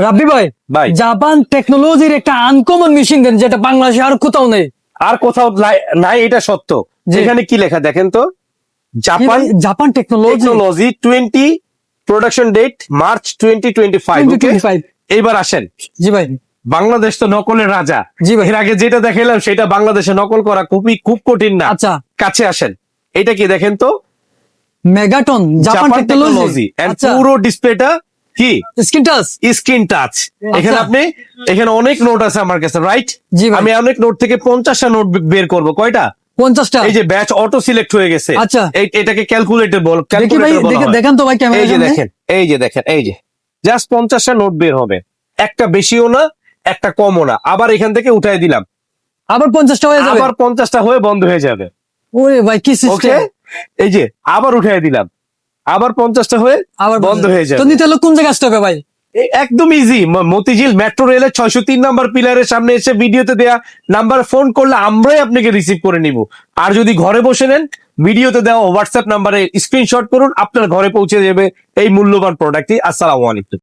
রাব্বি ভাই ভাই। জাপান টেকনোলজির একটা আনকমন মেশিন দেন যেটা বাংলাদেশে আর কোথাও নেই। আর কোথাও নাই- এটা সত্য। এখানে কি লেখা দেখেন তো? Japan Japan technology technology twenty production date March twenty twenty five এইবার আসেন। জি ভাই। বাংলাদেশ তো নকলের রাজা। জি ভাই। এর আগে যেটা দেখাইলাম সেটা বাংলাদেশে নকল করা খুবই খুব কঠিন না। আচ্ছা। কাছে আসেন। এটা কি দেখেন তো? মেগাটন জাপান টেকনোলজি এন্ড পুরো ডিসপ্লেটা কি? স্ক্রিন টাচ স্ক্রিন টাচ এখানে আচ্ছা। আপনি এখানে অনেক নোট আছে আমার কাছে রাইট আমি অনেক নোট থেকে পঞ্চাশটা নোট বের করব। কয়টা? পঞ্চাশটা। এই যে ব্যাচ অটো সিলেক্ট হয়ে গেছে। আচ্ছা। এটাকে ক্যালকুলেটর বল। দেখান তো ভাই এই যে দেখেন এই যে দেখেন এই যে। জাস্ট পঞ্চাশটা নোট বের হবে। একটা বেশিও না একটা কমও না। আবার এখান থেকে উঠাই দিলাম। আবার পঞ্চাশটা হয়ে যাবে। আবার পঞ্চাশটা হয়ে বন্ধ হয়ে যাবে। ওরে ভাই কি সিস্টেম এই যে আবার উঠাই দিলাম। আবার পঞ্চাশটা হয়ে আবার বন্ধ হয়ে যায় তো নিতে হলে কোন জায়গায় আসতে হবে ভাই? একদম ইজি মতিঝিল মেট্রো রেলের ছয়শো তিন নাম্বার পিলারের সামনে এসে ভিডিওতে দেয়া নাম্বার ফোন করলে আমরাই আপনাকে রিসিভ করে নিব। আর যদি ঘরে বসে নেন ভিডিওতে দেওয়া হোয়াটসঅ্যাপ নাম্বারে স্ক্রিনশট করুন আপনার ঘরে পৌঁছে যাবে এই মূল্যবান প্রোডাক্টটি আসসালামু আলাইকুম।